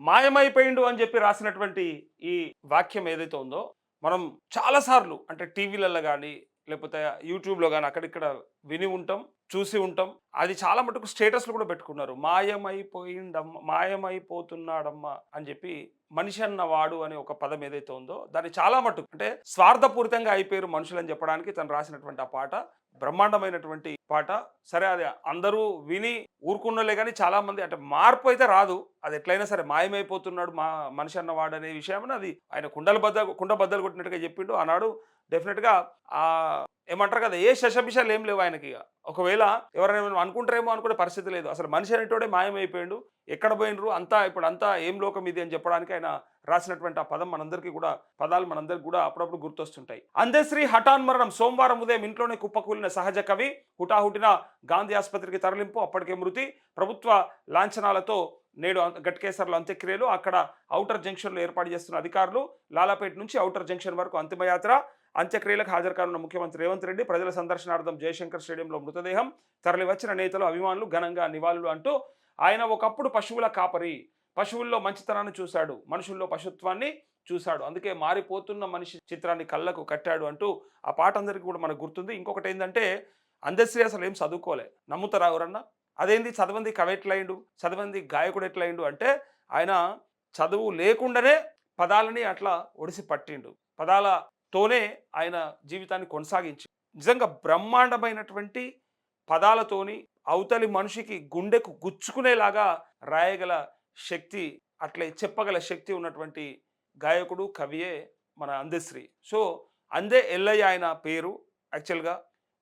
మాయమైపోయిండు అని చెప్పి రాసినటువంటి ఈ వాక్యం ఏదైతే ఉందో మనం చాలాసార్లు అంటే టీవీలలో కానీ లేకపోతే యూట్యూబ్లో కానీ అక్కడిక్కడ విని ఉంటాం చూసి ఉంటాం. అది చాలా మటుకు స్టేటస్లు కూడా పెట్టుకున్నారు. మాయమైపోయిండమ్మ మాయమైపోతున్నాడమ్మ అని చెప్పి మనిషి అన్నవాడు అనే ఒక పదం ఏదైతే ఉందో దాన్ని చాలా మటుకు అంటే స్వార్థపూరితంగా అయిపోయారు మనుషులు అని చెప్పడానికి తను రాసినటువంటి ఆ పాట. బ్రహ్మాండమైనటువంటి పాట. సరే అది అందరూ విని ఊరుకున్నలే కానీ చాలామంది అంటే మార్పు అయితే రాదు. అది ఎట్లయినా సరే మాయమైపోతున్నాడు మా మనిషి అన్నవాడు అనే విషయం అది ఆయన కుండల బద్ద కుండ బద్దలు కొట్టినట్టుగా చెప్పిండు. ఆనాడు డెఫినెట్గా ఆ ఏమంటారు కదా ఏ శశభిషాలు ఏం లేవు ఆయనకి ఇక. ఒకవేళ ఎవరైనా అనుకుంటారేమో అనుకునే పరిస్థితి లేదు. అసలు మనిషి అనేటోడే మాయమైపోయాడు. ఎక్కడ పోయినరు అంతా ఇప్పుడు అంతా ఏం లోకం ఇది అని చెప్పడానికి ఆయన రాసినటువంటి ఆ పదం మనందరికీ కూడా పదాలు మనందరికీ కూడా అప్పుడప్పుడు గుర్తొస్తుంటాయి. అందశ్రీ హఠాన్ మరణం. సోమవారం ఉదయం ఇంట్లోనే కుప్పకూలిన సహజ కవి హుటాహుటిన గాంధీ ఆసుపత్రికి తరలింపు అప్పటికే మృతి. ప్రభుత్వ లాంఛనాలతో నేడు అంత- గట్కేసర్లో అంత్యక్రియలు అక్కడ ఔటర్ జంక్షన్లో ఏర్పాటు చేస్తున్న అధికారులు లాలాపేట నుంచి ఔటర్ జంక్షన్ వరకు అంతిమయాత్ర అంత్యక్రియలకు హాజరు కానున్న ముఖ్యమంత్రి రేవంత్ రెడ్డి ప్రజల సందర్శనార్థం జయశంకర్ స్టేడియంలో మృతదేహం. తరలివచ్చిన నేతలు అభిమానులు ఘనంగా నివాళులు అంటూ ఆయన ఒకప్పుడు పశువుల కాపరి. పశువుల్లో మంచితనాన్ని చూశాడు. మనుషుల్లో పశుత్వాన్ని చూశాడు. అందుకే మారిపోతున్న మనిషి చిత్రాన్ని కళ్ళకు కట్టాడు అంటూ ఆ పాట అందరికీ కూడా మనకు గుర్తుంది. ఇంకొకటి ఏంటంటే అందశ్రీ అసలు ఏం చదువుకోలే. నమ్ముతారా ఎవరన్నా? అదేంది? చదవంది కవి ఎట్లయిండు? చదవంది గాయకుడు ఎట్లయిండు? అంటే ఆయన చదువు లేకుండానే పదాలని అట్లా ఒడిసి పట్టిండు. పదాలతోనే ఆయన జీవితాన్ని కొనసాగించి నిజంగా బ్రహ్మాండమైనటువంటి పదాలతోని అవతలి మనిషికి గుండెకు గుచ్చుకునేలాగా రాయగల శక్తి అట్లే చెప్పగల శక్తి ఉన్నటువంటి గాయకుడు కవియే మన అందశ్రీ సో అందే ఎల్లయ్య ఆయన పేరు. యాక్చువల్గా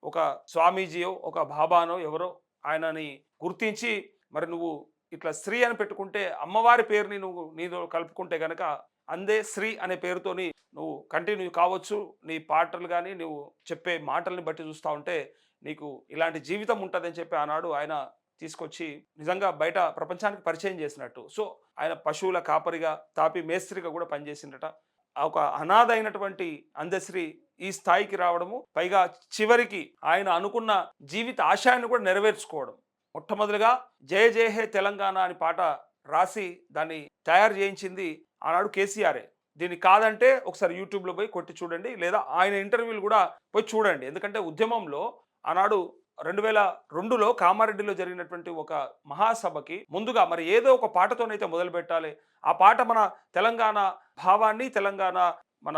ఒక స్వామీజీయో ఒక బాబానో ఎవరో ఆయనని గుర్తించి మరి నువ్వు ఇట్లా శ్రీ అని పెట్టుకుంటే అమ్మవారి పేరుని నువ్వు నీలో కలుపుకుంటే గనక అందే శ్రీ అనే పేరుతోని నువ్వు కంటిన్యూ కావచ్చు. నీ పాటలు కానీ నువ్వు చెప్పే మాటల్ని బట్టి చూస్తూ ఉంటే నీకు ఇలాంటి జీవితం ఉంటుందని చెప్పి ఆనాడు ఆయన తీసుకొచ్చి నిజంగా బయట ప్రపంచానికి పరిచయం చేసినట్టు. సో ఆయన పశువుల కాపరిగా తాపి మేస్త్రిగా కూడా పనిచేసిండట. ఒక అనాథ అయినటువంటి అందశ్రీ ఈ స్థాయికి రావడము పైగా చివరికి ఆయన అనుకున్న జీవిత ఆశయాన్ని కూడా నెరవేర్చుకోవడం. మొట్టమొదటిగా జయ జయ హే తెలంగాణ అని పాట రాసి దాన్ని తయారు చేయించింది ఆనాడు కేసీఆరే. దీన్ని కాదంటే ఒకసారి యూట్యూబ్లో పోయి కొట్టి చూడండి లేదా ఆయన ఇంటర్వ్యూలు కూడా పోయి చూడండి. ఎందుకంటే ఉద్యమంలో ఆనాడు రెండు వేల రెండులో కామారెడ్డిలో జరిగినటువంటి ఒక మహాసభకి ముందుగా మరి ఏదో ఒక పాటతోనైతే మొదలు పెట్టాలి ఆ పాట మన తెలంగాణ భావాన్ని తెలంగాణ మన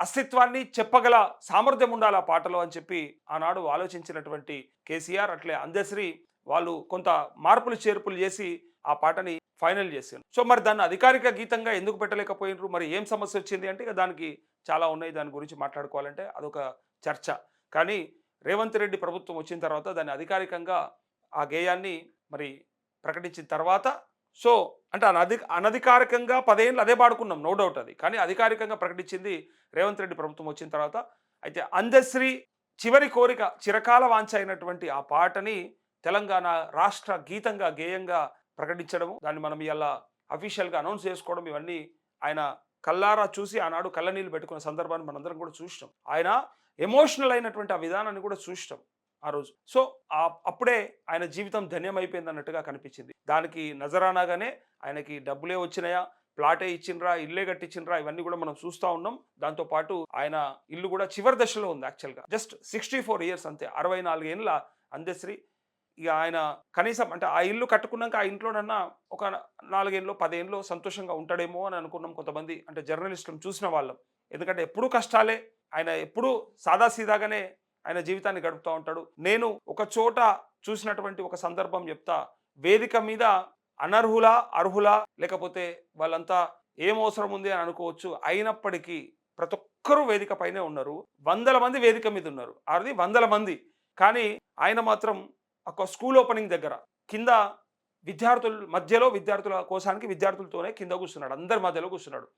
అస్తిత్వాన్ని చెప్పగల సామర్థ్యం ఉండాలి ఆ పాటలో అని చెప్పి ఆనాడు ఆలోచించినటువంటి కేసీఆర్ అట్లే అందశ్రీ వాళ్ళు కొంత మార్పులు చేర్పులు చేసి ఆ పాటని ఫైనల్ చేశారు. సో మరి దాన్ని అధికారిక గీతంగా ఎందుకు పెట్టలేకపోయినారు? మరి ఏం సమస్య వచ్చింది అంటే ఇక దానికి చాలా ఉన్నాయి. దాని గురించి మాట్లాడుకోవాలంటే అదొక చర్చ. కానీ రేవంత్ రెడ్డి ప్రభుత్వం వచ్చిన తర్వాత దాన్ని అధికారికంగా ఆ గేయాన్ని మరి ప్రకటించిన తర్వాత సో అంటే అనధి అనధికారికంగా పదేళ్ళు అదే పాడుకున్నాం నో డౌట్ అది. కానీ అధికారికంగా ప్రకటించింది రేవంత్ రెడ్డి ప్రభుత్వం వచ్చిన తర్వాత. అయితే అందశ్రీ చివరి కోరిక చిరకాల వాంఛ అయినటువంటి ఆ పాటని తెలంగాణ రాష్ట్ర గీతంగా గేయంగా ప్రకటించడము దాన్ని మనం ఇలా అఫీషియల్గా అనౌన్స్ చేసుకోవడం ఇవన్నీ ఆయన కల్లారా చూసి ఆనాడు కళ్ళనీళ్ళు పెట్టుకున్న సందర్భాన్ని మనందరం కూడా చూసినాం. ఆయన ఎమోషనల్ అయినటువంటి ఆ విధానాన్ని కూడా చూసినాం. ఆ రోజు. సో అప్పుడే ఆయన జీవితం ధన్యమైపోయింది అన్నట్టుగా కనిపించింది. దానికి నజరానాగానే ఆయనకి డబ్బులే వచ్చినాయా ప్లాటే ఇచ్చిండ్రా ఇల్లే కట్టించిండ్రా ఇవన్నీ కూడా మనం చూస్తూ ఉన్నాం. దాంతో పాటు ఆయన ఇల్లు కూడా చివరి దశలో ఉంది యాక్చువల్గా. జస్ట్ సిక్స్టీ ఫోర్ ఇయర్స్ అంతే అరవై నాలుగేళ్ళ అందశ్రీ ఇక ఆయన కనీసం అంటే ఆ ఇల్లు కట్టుకున్నాక ఆ ఇంట్లోనన్నా ఒక నాలుగేళ్ళు పదేళ్ళు సంతోషంగా ఉంటాడేమో అని అనుకున్నాం కొంతమంది అంటే జర్నలిస్టులను చూసిన వాళ్ళం. ఎందుకంటే ఎప్పుడూ కష్టాలే ఆయన ఎప్పుడూ సాదాసీదాగానే ఆయన జీవితాన్ని గడుపుతూ ఉంటాడు. నేను ఒక చోట చూసినటువంటి ఒక సందర్భం చెప్తా. వేదిక మీద అనర్హుల అర్హుల లేకపోతే వాళ్ళంతా ఏం అవసరం ఉంది అని అనుకోవచ్చు. అయినప్పటికీ ప్రతి ఒక్కరూ వేదిక పైనే ఉన్నారు. వందల మంది వేదిక మీద ఉన్నారు. అది వందల మంది. కానీ ఆయన మాత్రం ఒక స్కూల్ ఓపెనింగ్ దగ్గర కింద విద్యార్థుల మధ్యలో విద్యార్థుల కోసానికి విద్యార్థులతోనే కింద కూర్చున్నాడు. అందరి మధ్యలో కూర్చున్నాడు.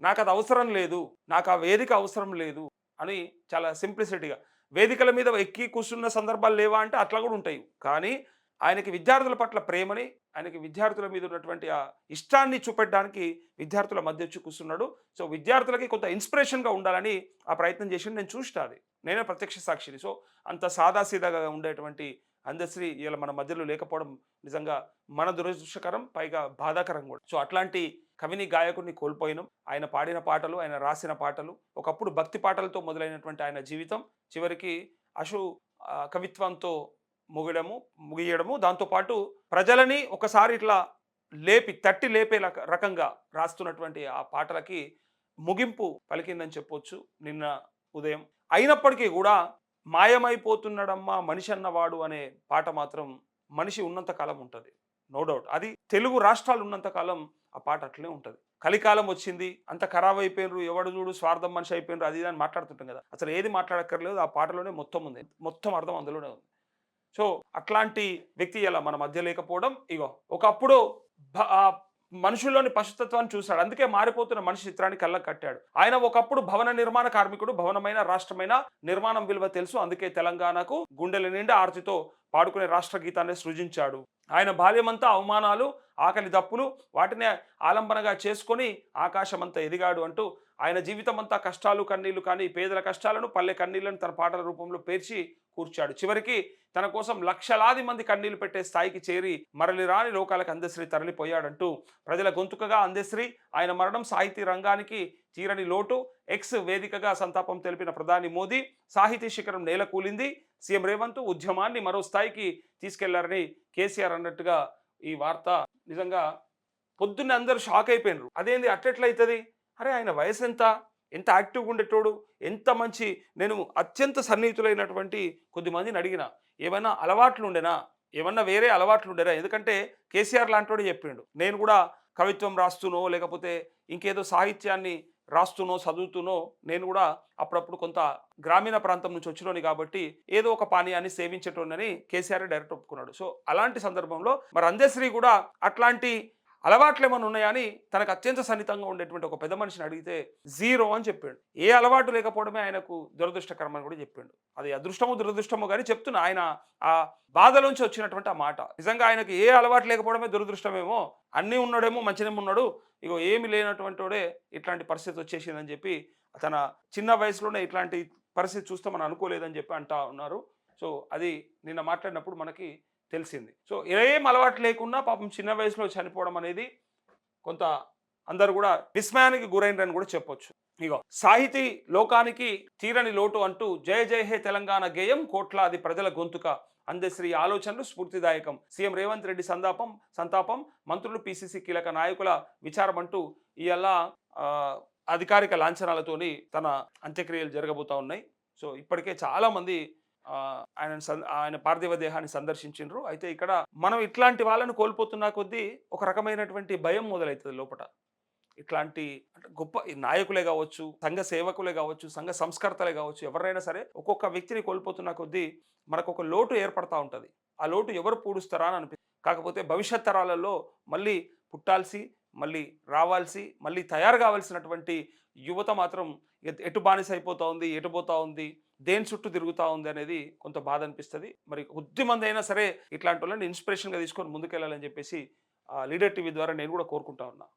నాకు అది అవసరం లేదు. నాకు ఆ వేదిక అవసరం లేదు అని చాలా సింప్లిసిటీగా వేదికల మీద ఎక్కి కూర్చున్న సందర్భాలు లేవా అంటే అట్లా కూడా ఉంటాయి. కానీ ఆయనకి విద్యార్థుల పట్ల ప్రేమని ఆయనకి విద్యార్థుల మీద ఉన్నటువంటి ఆ ఇష్టాన్ని చూపెట్టడానికి విద్యార్థుల మధ్య వచ్చి కూర్చున్నాడు సో విద్యార్థులకి కొంత ఇన్స్పిరేషన్గా ఉండాలని ఆ ప్రయత్నం చేసి నేను చూసిన అది. నేనే ప్రత్యక్ష సాక్షిని. సో అంత సాదాసీదాగా ఉండేటువంటి అందశ్రీ ఇలా మన మధ్యలో లేకపోవడం నిజంగా మన దురదృష్టకరం పైగా బాధాకరం కూడా. సో అట్లాంటి కవిని గాయకుడిని కోల్పోయినాం. ఆయన పాడిన పాటలు ఆయన రాసిన పాటలు ఒకప్పుడు భక్తి పాటలతో మొదలైనటువంటి ఆయన జీవితం చివరికి అశు కవిత్వంతో ముగియడము ముగియడము. దాంతోపాటు ప్రజలని ఒకసారి ఇట్లా లేపి తట్టి లేపే రక- రకంగా రాస్తున్నటువంటి ఆ పాటలకి ముగింపు పలికిందని చెప్పొచ్చు నిన్న ఉదయం. అయినప్పటికీ కూడా మాయమైపోతున్నాడమ్మా మనిషి అన్నవాడు అనే పాట మాత్రం మనిషి ఉన్నంతకాలం ఉంటుంది. No doubt. అది తెలుగు రాష్ట్రాలు ఉన్నంతకాలం ఆ పాట అట్లే ఉంటుంది. కలికాలం వచ్చింది అంత ఖరాబ్ అయిపోయినరు ఎవడు చూడు స్వార్థం మనిషి అయిపోయినరు అది అని మాట్లాడుతుంటాం కదా. అసలు ఏది మాట్లాడక్కర్లేదు ఆ పాటలోనే మొత్తం ఉంది. మొత్తం అర్థం అందులోనే ఉంది. సో అట్లాంటి వ్యక్తి ఇలా మన మధ్య లేకపోవడం ఇగో ఒకప్పుడు భ- ఆ మనుషుల్లోని పశుతత్వాన్ని చూశాడు. అందుకే మారిపోతున్న మనిషి చిత్రాన్ని కళ్ళకు కట్టాడు. ఆయన ఒకప్పుడు భవన నిర్మాణ కార్మికుడు భవనమైన రాష్ట్రమైన నిర్మాణం విలువ తెలుసు. అందుకే తెలంగాణకు గుండెల నిండా ఆర్తితో పాడుకునే రాష్ట్ర గీతాన్ని సృజించాడు. ఆయన బాల్యమంతా అవమానాలు ఆకలి దప్పులు వాటిని ఆలంబనగా చేసుకొని ఆకాశమంతా ఎదిగాడు అంటూ ఆయన జీవితం అంతా కష్టాలు కన్నీళ్ళు కానీ పేదల కష్టాలను పల్లె కన్నీళ్ళను తన పాటల రూపంలో పేర్చి కూర్చాడు. చివరికి తన కోసం లక్షలాది మంది కన్నీళ్ళు పెట్టే స్థాయికి చేరి మరలి రాని లోకాలకు అందశ్రీ తరలిపోయాడంటూ ప్రజల గొంతుకగా అందశ్రీ ఆయన మరణం సాహితీ రంగానికి తీరని లోటు ఎక్స్ వేదికగా సంతాపం తెలిపిన ప్రధాని మోదీ సాహితీ శిఖరం నేల కూలింది సీఎం రేవంత్ ఉద్యమాన్ని మరో స్థాయికి తీసుకెళ్ళారని కేసీఆర్ అన్నట్టుగా ఈ వార్త నిజంగా పొద్దున్నే అందరూ షాక్ అయిపోయినారు. అదేంది అట్టెట్లయితుంది అరే ఆయన వయసు ఎంత ఎంత యాక్టివ్గా ఉండేటోడు? ఎంత మంచి? నేను అత్యంత సన్నిహితులైనటువంటి కొద్దిమందిని అడిగిన ఏమైనా అలవాట్లు ఉండేనా? ఏమన్నా వేరే అలవాట్లు ఉండేనా? ఎందుకంటే కేసీఆర్ లాంటివాడు చెప్పిండు. నేను కూడా కవిత్వం రాస్తునో లేకపోతే ఇంకేదో సాహిత్యాన్ని రాస్తూనో చదువుతూనో నేను కూడా అప్పుడప్పుడు కొంత గ్రామీణ ప్రాంతం నుంచి వచ్చినోని కాబట్టి ఏదో ఒక పానీయాన్ని సేవించేటోనని కేసీఆర్ డైరెక్ట్ ఒప్పుకున్నాడు. సో అలాంటి సందర్భంలో మరి అందశ్రీ కూడా అట్లాంటి అలవాట్లు ఏమైనా ఉన్నాయని తనకు అత్యంత సన్నిహితంగా ఉండేటువంటి ఒక పెద్ద మనిషిని అడిగితే జీరో అని చెప్పాడు. ఏ అలవాటు లేకపోవడమే ఆయనకు దురదృష్టకరం అని కూడా చెప్పిండు. అది అదృష్టమో దురదృష్టమో కానీ చెప్తున్నా ఆయన ఆ బాధలోంచి వచ్చినటువంటి ఆ మాట. నిజంగా ఆయనకు ఏ అలవాటు లేకపోవడమే దురదృష్టమేమో అన్నీ ఉన్నాడేమో మంచిదేమో ఉన్నాడు ఇగో ఏమి లేనటువంటి వాడే ఇట్లాంటి పరిస్థితి వచ్చేసిందని చెప్పి తన చిన్న వయసులోనే ఇట్లాంటి పరిస్థితి చూస్తే మనం అనుకోలేదని చెప్పి అంటా ఉన్నారు. సో అది నిన్న మాట్లాడినప్పుడు మనకి తెలిసింది. సో ఏం అలవాటు లేకున్నా పాపం చిన్న వయసులో చనిపోవడం అనేది కొంత అందరు కూడా విస్మయానికి గురైనరని కూడా చెప్పొచ్చు. ఇగో సాహితీ లోకానికి తీరని లోటు అంటూ జయ జయ హే తెలంగాణ గేయం కోట్లాది ప్రజల గొంతుక అందశ్రీ ఆలోచనలు స్ఫూర్తిదాయకం. సీఎం రేవంత్ రెడ్డి సంతాపం సంతాపం మంత్రులు పిసిసి కీలక నాయకుల విచారం అంటూ ఇవాళ అధికారిక లాంఛనాలతోని తన అంత్యక్రియలు జరగబోతా ఉన్నాయి. సో ఇప్పటికే చాలామంది ఆయన ఆయన పార్థివ దేహాన్ని సందర్శించిండ్రు. అయితే ఇక్కడ మనం ఇట్లాంటి వాళ్ళని కోల్పోతున్న కొద్దీ ఒక రకమైనటువంటి భయం మొదలవుతుంది లోపల ఇట్లాంటి అంటే గొప్ప నాయకులే కావచ్చు సంఘ సేవకులే కావచ్చు సంఘ సంస్కర్తలే కావచ్చు ఎవరైనా సరే ఒక్కొక్క వ్యక్తిని కోల్పోతున్న కొద్దీ మనకు ఒక లోటు ఏర్పడతా ఉంటుంది. ఆ లోటు ఎవరు పూడుస్తారా అని అనిపిస్తుంది. కాకపోతే భవిష్యత్ తరాలలో మళ్ళీ పుట్టాల్సి మళ్ళీ రావాల్సి మళ్ళీ తయారు కావాల్సినటువంటి యువత మాత్రం ఎటు బానిస అయిపోతూ ఉంది ఎటుపోతా ఉంది దేని చుట్టూ తిరుగుతూ ఉంది అనేది కొంత బాధ అనిపిస్తుంది. మరి కొద్ది మంది అయినా సరే ఇట్లాంటి వాళ్ళని ఇన్స్పిరేషన్గా తీసుకొని ముందుకెళ్ళాలని చెప్పేసి లీడర్ టీవీ ద్వారా నేను కూడా కోరుకుంటా ఉన్నా.